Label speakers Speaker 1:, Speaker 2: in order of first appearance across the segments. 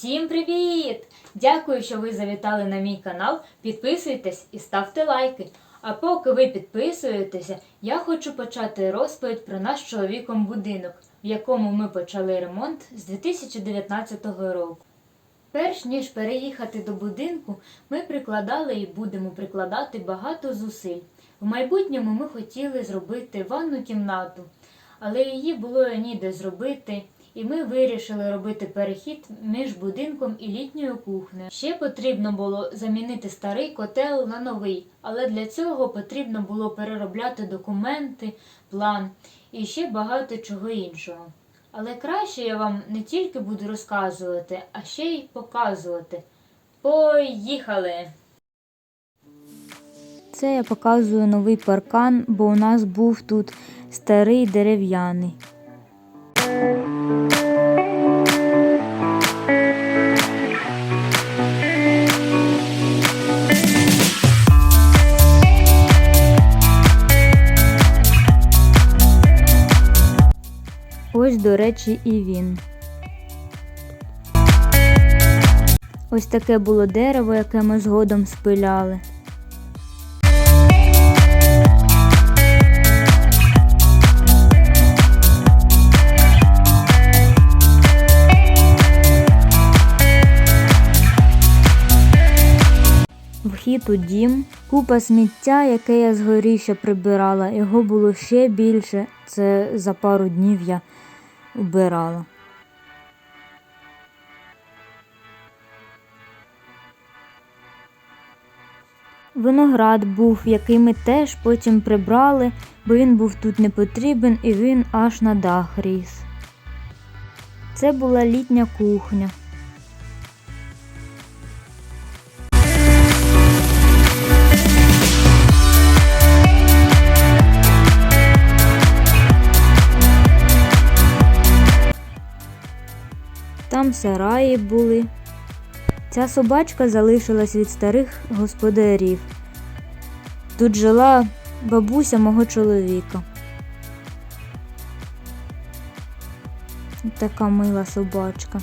Speaker 1: Всім привіт! Дякую, що ви завітали на мій канал. Підписуйтесь і ставте лайки. А поки ви підписуєтеся, я хочу почати розповідь про наш чоловіком будинок, в якому ми почали ремонт з 2019 року. Перш ніж переїхати до будинку, ми прикладали і будемо прикладати багато зусиль. В майбутньому ми хотіли зробити ванну кімнату, але її було ніде зробити, і ми вирішили робити перехід між будинком і літньою кухнею. Ще потрібно було замінити старий котел на новий, але для цього потрібно було переробляти документи, план і ще багато чого іншого. Але краще я вам не тільки буду розказувати, а ще й показувати. Поїхали! Це я показую новий паркан, бо у нас був тут старий дерев'яний. Ось, до речі, і він. Ось таке було дерево, яке ми згодом спиляли. Вхід у дім, купа сміття, яке я згоріще прибирала. Його було ще більше. Це за пару днів я убирала. Виноград був, який ми теж потім прибрали, бо він був тут не потрібен і він аж на дах ріс. Це була літня кухня. Там сараї були. Ця собачка залишилась від старих господарів. Тут жила бабуся мого чоловіка. Така мила собачка.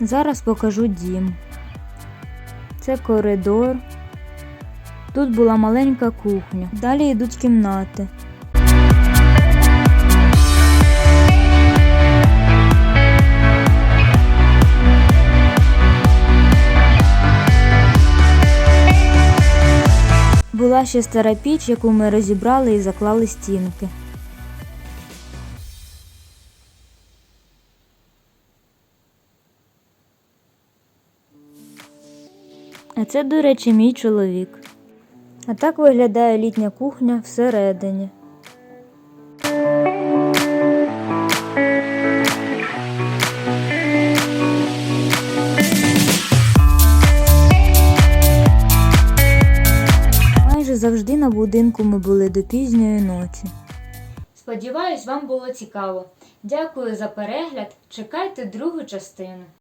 Speaker 1: Зараз покажу дім. Це коридор. Тут була маленька кухня. Далі йдуть кімнати. Була ще стара піч, яку ми розібрали і заклали стінки. А це, до речі, мій чоловік. А так виглядає літня кухня всередині. Майже завжди на будинку ми були до пізньої ночі. Сподіваюсь, вам було цікаво. Дякую за перегляд. Чекайте другу частину.